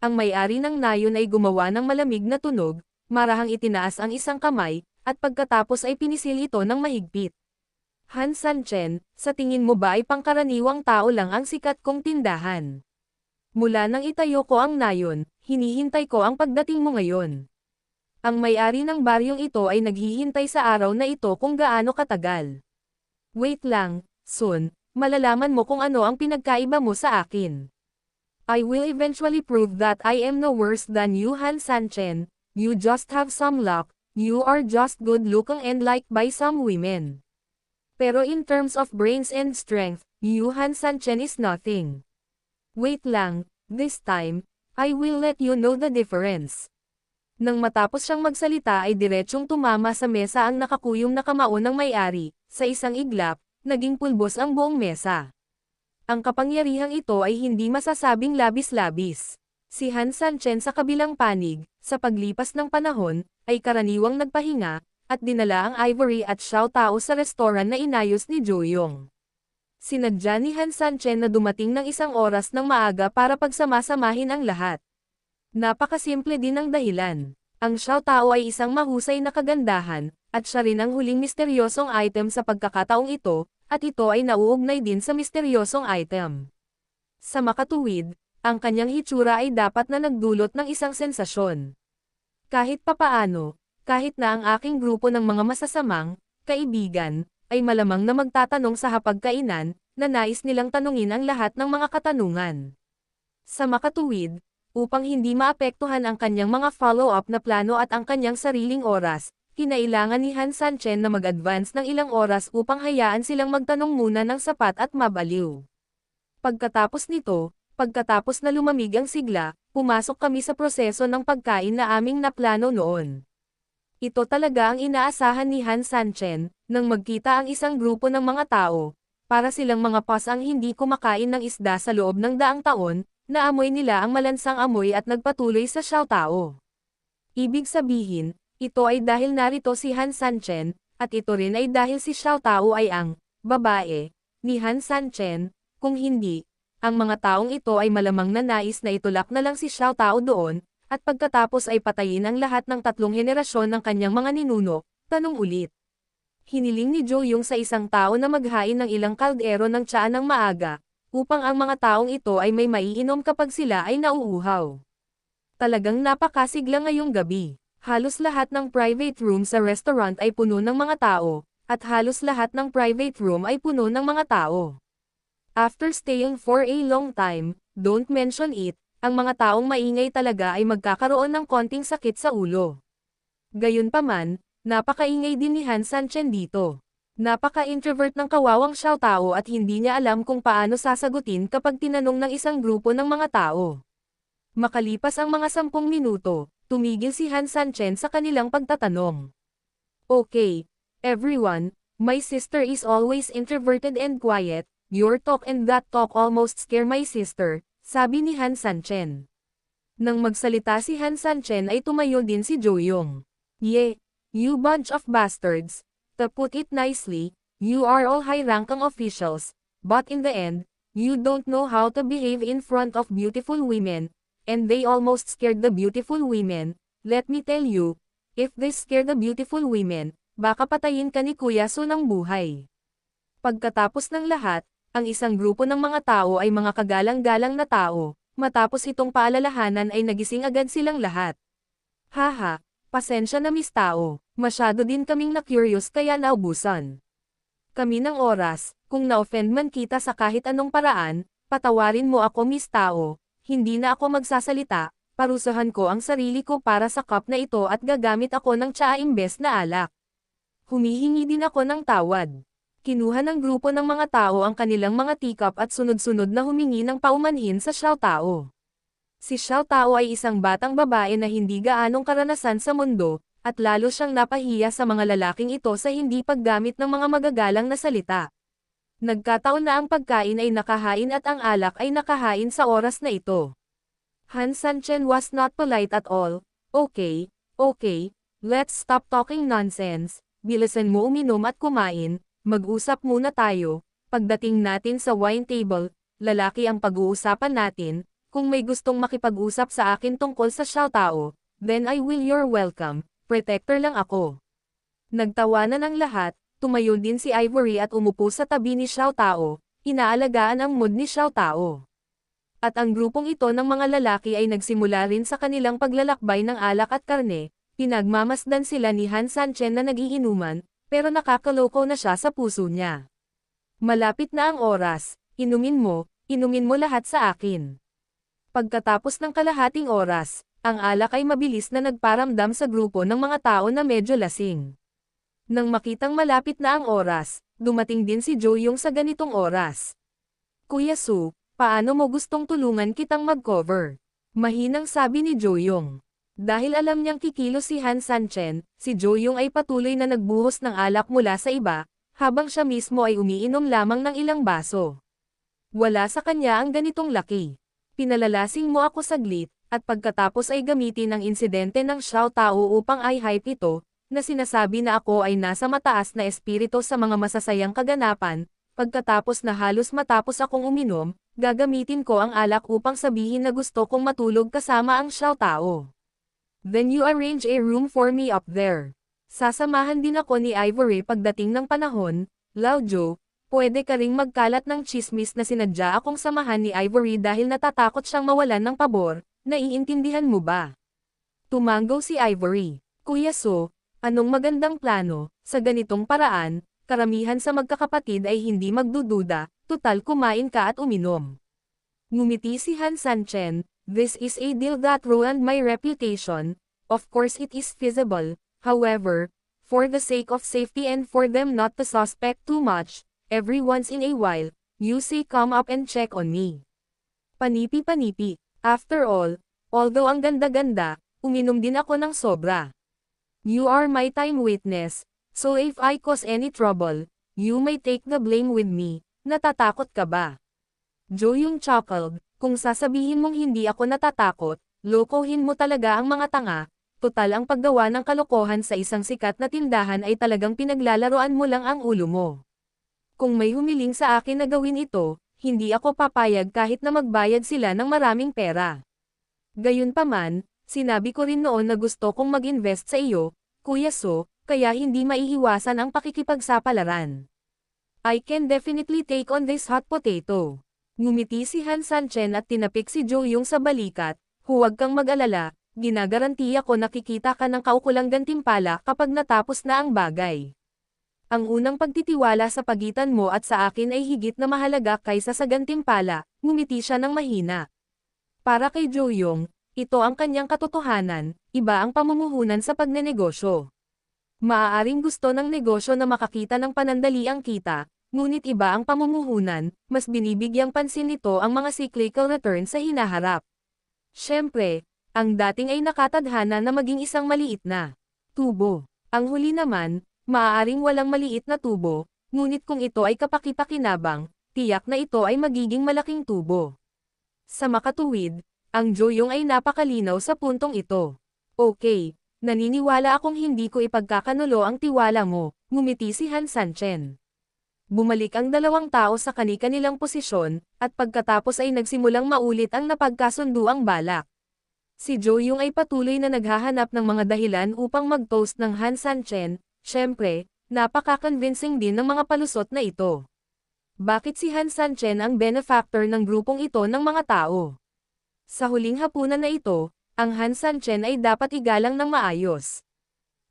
ang may-ari ng nayon ay gumawa ng malamig na tunog, marahang itinaas ang isang kamay, at pagkatapos ay pinisil ito ng mahigpit. Han San Chen, sa tingin mo ba ay pangkaraniwang tao lang ang sikat kong tindahan? Mula nang itayo ko ang nayon, hinihintay ko ang pagdating mo ngayon. Ang may-ari ng baryong ito ay naghihintay sa araw na ito kung gaano katagal. Wait lang, Sun, malalaman mo kung ano ang pinagkaiba mo sa akin. I will eventually prove that I am no worse than you Han Sanchen, you just have some luck, you are just good looking and liked by some women. Pero in terms of brains and strength, you Han Sanchen is nothing. Wait lang, this time, I will let you know the difference. Nang matapos siyang magsalita ay diretsyong tumama sa mesa ang nakakuyong na kamao ng may-ari, sa isang iglap, naging pulbos ang buong mesa. Ang kapangyarihang ito ay hindi masasabing labis-labis. Si Han Sanchen sa kabilang panig, sa paglipas ng panahon, ay karaniwang nagpahinga, at dinala ang Ivory at Xiao Tao sa restoran na inayos ni Joyong. Sinadya ni Han Sanchen na dumating ng isang oras ng maaga para pagsamasamahin ang lahat. Napakasimple din ang dahilan. Ang Xiao Tao ay isang mahusay na kagandahan, at siya rin ang huling misteryosong item sa pagkakataong ito, at ito ay nauugnay din sa misteryosong item. Sa makatuwid, ang kanyang hitsura ay dapat na nagdulot ng isang sensasyon. Kahit papaano, kahit na ang aking grupo ng mga masasamang, kaibigan, ay malamang na magtatanong sa hapagkainan, na nais nilang tanungin ang lahat ng mga katanungan. Sa makatuwid, upang hindi maapektuhan ang kanyang mga follow-up na plano at ang kanyang sariling oras, kinailangan ni Han Sanchen na mag-advance ng ilang oras upang hayaan silang magtanong muna ng sapat at mabaliw. Pagkatapos nito, pagkatapos na lumamig ang sigla, pumasok kami sa proseso ng pagkain na aming naplano noon. Ito talaga ang inaasahan ni Han Sanchen, nang magkita ang isang grupo ng mga tao, para silang mga pas ang hindi kumakain ng isda sa loob ng daang taon, naamoy nila ang malansang amoy at nagpatuloy sa Xiao Tao. Ibig sabihin, ito ay dahil narito si Han Sanchen, at ito rin ay dahil si Xiao Tao ay ang babae ni Han Sanchen, kung hindi, ang mga taong ito ay malamang na na itulak na lang si Xiao Tao doon, at pagkatapos ay patayin ang lahat ng tatlong henerasyon ng kanyang mga ninuno, tanong ulit. Hiniling ni Joe yung sa isang tao na maghain ng ilang kaldero ng tsaa ng maaga, upang ang mga taong ito ay may maiinom kapag sila ay nauuhaw. Talagang napakasigla ngayong gabi. Halos lahat ng private room sa restaurant ay puno ng mga tao, at halos lahat ng private room ay puno ng mga tao. After staying for a long time, don't mention it, ang mga taong maingay talaga ay magkakaroon ng konting sakit sa ulo. Gayunpaman, napakaingay din ni Han Sanchen dito. Napaka-introvert ng kawawang Xiao Tao at hindi niya alam kung paano sasagutin kapag tinanong ng isang grupo ng mga tao. Makalipas ang mga sampung minuto, tumigil si Han Sanchen sa kanilang pagtatanong. Okay, everyone, my sister is always introverted and quiet, your talk and that talk almost scare my sister, sabi ni Han Sanchen. Nang magsalita si Han Sanchen ay tumayo din si Joyong. Ye, you bunch of bastards, to put it nicely, you are all high-ranking officials, but in the end, you don't know how to behave in front of beautiful women, and they almost scared the beautiful women, let me tell you, if they scare the beautiful women, baka patayin ka ni Kuya Su ng buhay. Pagkatapos ng lahat, ang isang grupo ng mga tao ay mga kagalang-galang na tao, matapos itong paalalahanan ay nagising agad silang lahat. Haha, Pasensya na Miss Tao, masyado din kaming na-curious kaya naubusan. Kami ng oras, kung na-offend man kita sa kahit anong paraan, patawarin mo ako Miss Tao, hindi na ako magsasalita, parusahan ko ang sarili ko para sa cup na ito at gagamit ako ng tsaa imbes na alak. Humihingi din ako ng tawad. Kinuha ng grupo ng mga tao ang kanilang mga teacup at sunod-sunod na humingi ng paumanhin sa Xiao Tao. Si Xiao Tao ay isang batang babae na hindi gaanong karanasan sa mundo, at lalo siyang napahiya sa mga lalaking ito sa hindi paggamit ng mga magagalang na salita. Nagkataon na ang pagkain ay nakahain at ang alak ay nakahain sa oras na ito. Han Sanchen was not polite at all. Okay, okay, let's stop talking nonsense, bilisan mo uminom at kumain, mag-usap muna tayo, pagdating natin sa wine table, lalaki ang pag-uusapan natin, kung may gustong makipag-usap sa akin tungkol sa Xiao Tao, then I will you're welcome, protector lang ako. Nagtawanan ang lahat, tumayo din si Ivory at umupo sa tabi ni Xiao Tao, inaalagaan ang mood ni Xiao Tao. At ang grupong ito ng mga lalaki ay nagsimula rin sa kanilang paglalakbay ng alak at karne, pinagmamasdan sila ni Han Sanchen na nagiinuman, pero nakakaloko na siya sa puso niya. Malapit na ang oras, inumin mo, inumin mo lahat sa akin. Pagkatapos ng kalahating oras, ang alak ay mabilis na nagparamdam sa grupo ng mga tao na medyo lasing. Nang makitang malapit na ang oras, dumating din si Joyong sa ganitong oras. Kuya Su, paano mo gustong tulungan kitang mag-cover? Mahinang sabi ni Joyong. Dahil alam niyang kikilos si Han Sanchen, si Joyong ay patuloy na nagbuhos ng alak mula sa iba, habang siya mismo ay umiinom lamang ng ilang baso. Wala sa kanya ang ganitong laki. Pinalalasing mo ako saglit, at pagkatapos ay gamitin ang insidente ng Xiao Tao upang ay hype ito, na sinasabi na ako ay nasa mataas na espiritu sa mga masasayang kaganapan, pagkatapos na halos matapos akong uminom, gagamitin ko ang alak upang sabihin na gusto kong matulog kasama ang Xiao Tao. Then you arrange a room for me up there. Sasamahan din ako ni Ivory pagdating ng panahon, Lao Jo, pwede ka ring magkalat ng chismis na sinadya akong samahan ni Ivory dahil natatakot siyang mawalan ng pabor, naiintindihan mo ba? Tumango si Ivory. Kuya So, anong magandang plano, sa ganitong paraan, karamihan sa magkakapatid ay hindi magdududa, tutal kumain ka at uminom. Ngumiti si Han Sanchen, this is a deal that ruined my reputation, of course it is feasible, however, for the sake of safety and for them not to suspect too much, every once in a while, you say come up and check on me. Panipi-panipi, after all, although ang ganda-ganda, uminom din ako ng sobra. You are my time witness, so if I cause any trouble, you may take the blame with me, natatakot ka ba? Joe yung chuckled, kung sasabihin mong hindi ako natatakot, lokohin mo talaga ang mga tanga, total ang paggawa ng kalokohan sa isang sikat na tindahan ay talagang pinaglalaroan mo lang ang ulo mo. Kung may humiling sa akin na gawin ito, hindi ako papayag kahit na magbayad sila ng maraming pera. Gayunpaman, sinabi ko rin noon na gusto kong mag-invest sa iyo, Kuya So, kaya hindi maiiwasan ang pakikipagsapalaran. I can definitely take on this hot potato. Ngumiti si Han Sanchen at tinapik si Joe yung sa balikat, huwag kang mag-alala, ginagarantiya ko nakikita ka ng kaukulang gantimpala kapag natapos na ang bagay. Ang unang pagtitiwala sa pagitan mo at sa akin ay higit na mahalaga kaysa sa gantimpala, ngumiti siya ng mahina. Para kay Joe Yong, ito ang kanyang katotohanan, iba ang pamumuhunan sa pagnenegosyo. Maaaring gusto ng negosyo na makakita ng panandaliang kita, ngunit iba ang pamumuhunan, mas binibigyang pansin nito ang mga cyclical return sa hinaharap. Siyempre, ang dating ay nakatadhana na maging isang maliit na tubo. Ang huli naman, maaaring walang maliit na tubo, ngunit kung ito ay kapakipakinabang, tiyak na ito ay magiging malaking tubo. Sa makatuwid, ang Joyong ay napakalinaw sa puntong ito. Okay, naniniwala akong hindi ko ipagkakanulo ang tiwala mo, ngumiti si Han Sanchen. Bumalik ang dalawang tao sa kani-kanilang posisyon, at pagkatapos ay nagsimulang maulit ang napagkasunduang balak. Si Joyong ay patuloy na naghahanap ng mga dahilan upang mag-toast ng Han Sanchen, syempre, napaka-convincing din ng mga palusot na ito. Bakit si Han Sanchen ang benefactor ng grupong ito ng mga tao? Sa huling hapunan na ito, ang Han Sanchen ay dapat igalang ng maayos.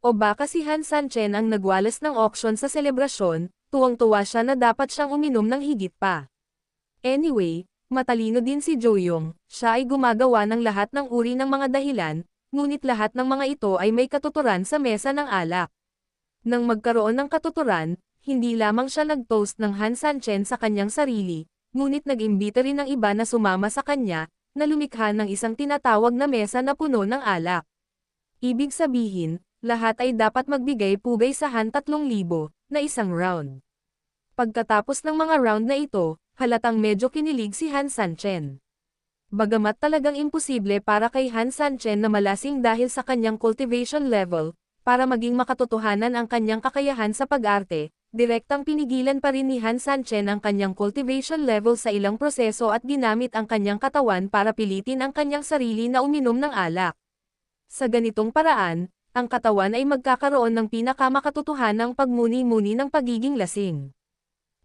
O baka si Han Sanchen ang nagwalas ng auction sa selebrasyon, tuwang-tuwa siya na dapat siyang uminom ng higit pa. Anyway, matalino din si Joyong, siya ay gumagawa ng lahat ng uri ng mga dahilan, ngunit lahat ng mga ito ay may katuturan sa mesa ng alak. Nang magkaroon ng katuturan, hindi lamang siya nag-toast ng Han Sanchen sa kanyang sarili, ngunit nag-imbita rin ng iba na sumama sa kanya, na lumikha ng isang tinatawag na mesa na puno ng alak. Ibig sabihin, lahat ay dapat magbigay pugay sa Han 3,000 na isang round. Pagkatapos ng mga round na ito, halatang medyo kinilig si Han Sanchen. Bagamat talagang imposible para kay Han Sanchen na malasing dahil sa kanyang cultivation level, para maging makatotohanan ang kanyang kakayahan sa pag-arte, direktang pinigilan pa rin ni Han Sanchen ang kanyang cultivation level sa ilang proseso at ginamit ang kanyang katawan para pilitin ang kanyang sarili na uminom ng alak. Sa ganitong paraan, ang katawan ay magkakaroon ng pinakamakatotohanang pagmuni-muni ng pagiging lasing.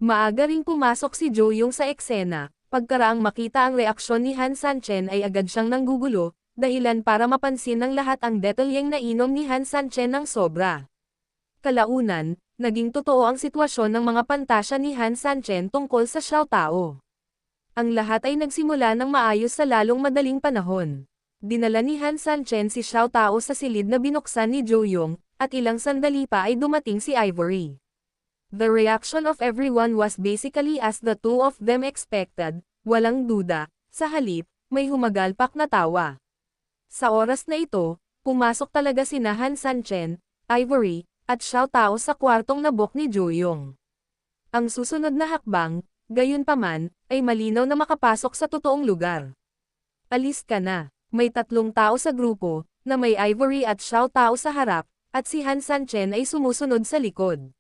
Maaga ring pumasok si Joyong sa eksena, pagkaraang makita ang reaksyon ni Han Sanchen ay agad siyang nanggugulo, dahilan para mapansin ng lahat ang detalyeng nainom ni Han Sanchen ng sobra. Kalaunan, naging totoo ang sitwasyon ng mga pantasya ni Han Sanchen tungkol sa Xiao Tao. Ang lahat ay nagsimula ng maayos sa lalong madaling panahon. Dinala ni Han Sanchen si Xiao Tao sa silid na binuksan ni Joyong, at ilang sandali pa ay dumating si Ivory. The reaction of everyone was basically as the two of them expected, walang duda, sa halip, may humagalpak na tawa. Sa oras na ito, pumasok talaga si Han Sanchen, Ivory, at Xiao Tao sa kwartong nabok ni Joyong. Ang susunod na hakbang, gayon paman, ay malinaw na makapasok sa totoong lugar. Alis ka na, may tatlong tao sa grupo, na may Ivory at Xiao Tao sa harap, at si Han Sanchen ay sumusunod sa likod.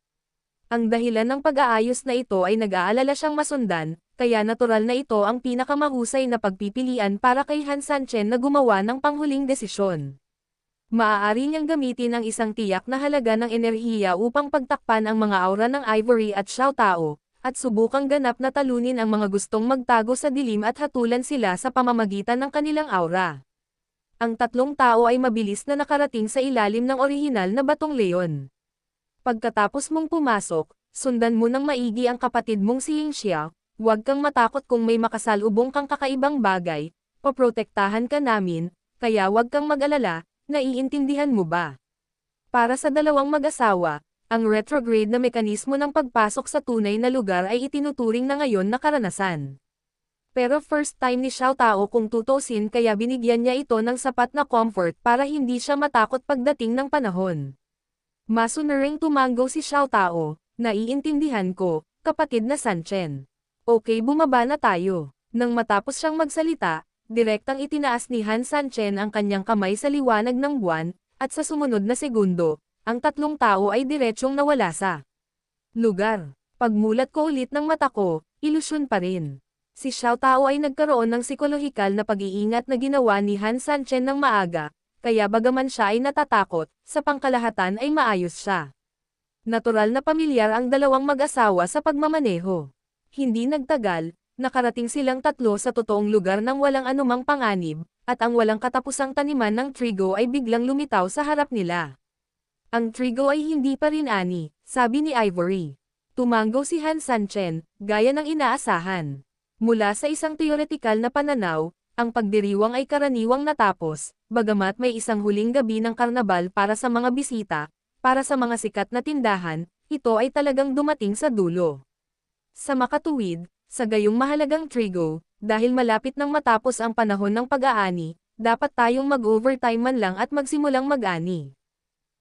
Ang dahilan ng pag-aayos na ito ay nag-aalala siyang masundan, kaya natural na ito ang pinakamahusay na pagpipilian para kay Han Sanchen na gumawa ng panghuling desisyon. Maaari niyang gamitin ang isang tiyak na halaga ng enerhiya upang pagtakpan ang mga aura ng Ivory at Xiao Tao, at subukang ganap na talunin ang mga gustong magtago sa dilim at hatulan sila sa pamamagitan ng kanilang aura. Ang tatlong tao ay mabilis na nakarating sa ilalim ng orihinal na batong leon. Pagkatapos mong pumasok, sundan mo ng maigi ang kapatid mong si Ying Xia, huwag kang matakot kung may makasalubong kang kakaibang bagay, poprotektahan ka namin, kaya huwag kang mag-alala, naiintindihan mo ba? Para sa dalawang mag-asawa, ang retrograde na mekanismo ng pagpasok sa tunay na lugar ay itinuturing na ngayon na karanasan. Pero first time ni Xiao Tao kung tutusin kaya binigyan niya ito ng sapat na comfort para hindi siya matakot pagdating ng panahon. Masunaring tumanggo si Xiao Tao, naiintindihan ko, kapatid na Sanchen. Okay bumaba na tayo. Nang matapos siyang magsalita, direktang itinaas ni Han Sanchen ang kanyang kamay sa liwanag ng buwan, at sa sumunod na segundo, ang tatlong tao ay diretsyong nawala sa lugar. Pagmulat ko ulit ng mata ko, ilusyon pa rin. Si Xiao Tao ay nagkaroon ng psikolohikal na pag-iingat na ginawa ni Han Sanchen ng maaga, kaya bagaman siya ay natatakot, sa pangkalahatan ay maayos siya. Natural na pamilyar ang dalawang mag-asawa sa pagmamaneho. Hindi nagtagal, nakarating silang tatlo sa totoong lugar ng walang anumang panganib, at ang walang katapusang taniman ng trigo ay biglang lumitaw sa harap nila. Ang trigo ay hindi pa rin ani, sabi ni Ivory. Tumanggo si Han Sanchen, gaya ng inaasahan. Mula sa isang teoretikal na pananaw, ang pagdiriwang ay karaniwang natapos, bagamat may isang huling gabi ng karnabal para sa mga bisita, para sa mga sikat na tindahan, ito ay talagang dumating sa dulo. Sa makatuwid, sa gayong mahalagang trigo, dahil malapit nang matapos ang panahon ng pag-aani, dapat tayong mag-overtime man lang at magsimulang mag-ani.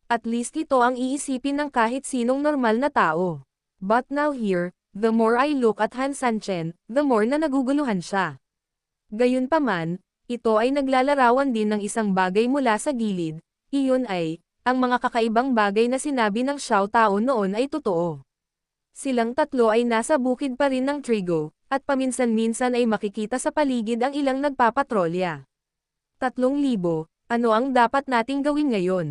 At least ito ang iisipin ng kahit sinong normal na tao. But now here, the more I look at Han Sanchen, the more na naguguluhan siya. Gayunpaman, ito ay naglalarawan din ng isang bagay mula sa gilid, iyon ay, ang mga kakaibang bagay na sinabi ng Xiao Tao noon ay totoo. Silang tatlo ay nasa bukid pa rin ng Trigo, at paminsan-minsan ay makikita sa paligid ang ilang nagpapatrolya. Tatlong libo, ano ang dapat nating gawin ngayon?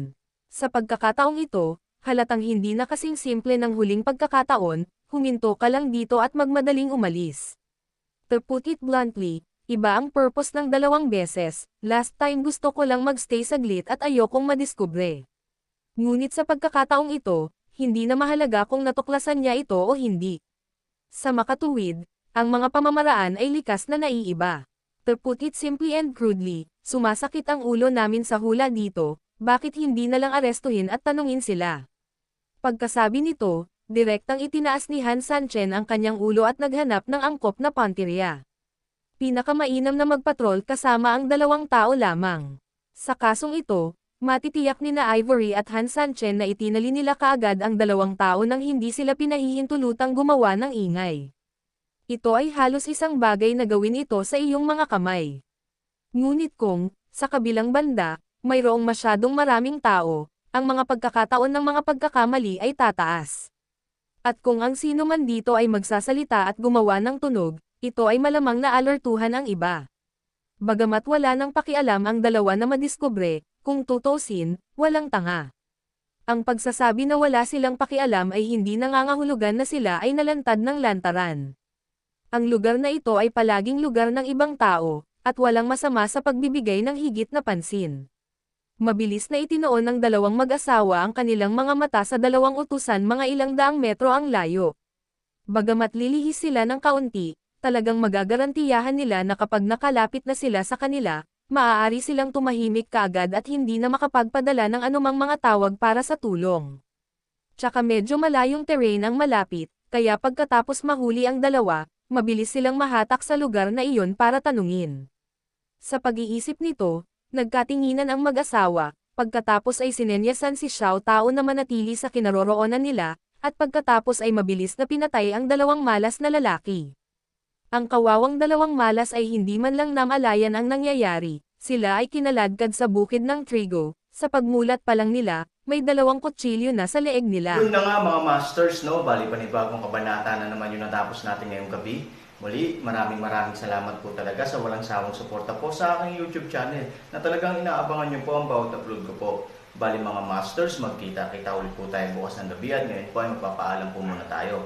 Sa pagkakataong ito, halatang hindi na kasing simple ng huling pagkakataon, huminto ka lang dito at magmadaling umalis. To put it bluntly, iba ang purpose ng dalawang beses, last time gusto ko lang magstay saglit at ayokong madiskubre. Ngunit sa pagkakataong ito, hindi na mahalaga kung natuklasan niya ito o hindi. Sa makatuwid, ang mga pamamaraan ay likas na naiiba. To put it simply and crudely, sumasakit ang ulo namin sa hula dito, bakit hindi na lang arestuhin at tanungin sila. Pagkasabi nito, direktang itinaas ni Han Sanchen ang kanyang ulo at naghanap ng angkop na pantirya. Pinakamainam na magpatrol kasama ang dalawang tao lamang. Sa kasong ito, matitiyak ni na Ivory at Han Sanchen na itinali nila kaagad ang dalawang tao nang hindi sila pinahihintulutang gumawa ng ingay. Ito ay halos isang bagay na gawin ito sa iyong mga kamay. Ngunit kung, sa kabilang banda, mayroong masyadong maraming tao, ang mga pagkakataon ng mga pagkakamali ay tataas. At kung ang sino man dito ay magsasalita at gumawa ng tunog, ito ay malamang na alertuhan ang iba. Bagamat wala nang pakialam ang dalawa na madiskubre, kung tutusin, walang tanga. Ang pagsasabi na wala silang pakialam ay hindi nangangahulugan na sila ay nalantad ng lantaran. Ang lugar na ito ay palaging lugar ng ibang tao, at walang masama sa pagbibigay ng higit na pansin. Mabilis na itinoon ng dalawang mag-asawa ang kanilang mga mata sa dalawang utusan mga ilang daang metro ang layo. Bagamat lilihis sila ng kaunti, talagang magagarantiyahan nila na kapag nakalapit na sila sa kanila, maaari silang tumahimik kaagad at hindi na makapagpadala ng anumang mga tawag para sa tulong. Tsaka medyo malayong terrain ang malapit, kaya pagkatapos mahuli ang dalawa, mabilis silang mahatak sa lugar na iyon para tanungin. Sa pag-iisip nito, nagkatinginan ang mag-asawa, pagkatapos ay sinenyasan si Xiao Tao na manatili sa kinaroroonan nila, at pagkatapos ay mabilis na pinatay ang dalawang malas na lalaki. Ang kawawang dalawang malas ay hindi man lang namalayan ang nangyayari, sila ay kinaladkad sa bukid ng trigo, sa pagmulat pa lang nila, may dalawang kutsilyo na sa leeg nila. Yun na nga mga masters, no? Bali panibagong kabanata na naman yung natapos natin ngayong gabi. Muli, maraming maraming salamat po talaga sa walang sawang suporta po sa aking YouTube channel na talagang inaabangan nyo po ang bawat upload ko po. Bali mga masters, magkita-kita ulit po tayo bukas ng gabi at ngayon po ay magpapaalam po muna tayo.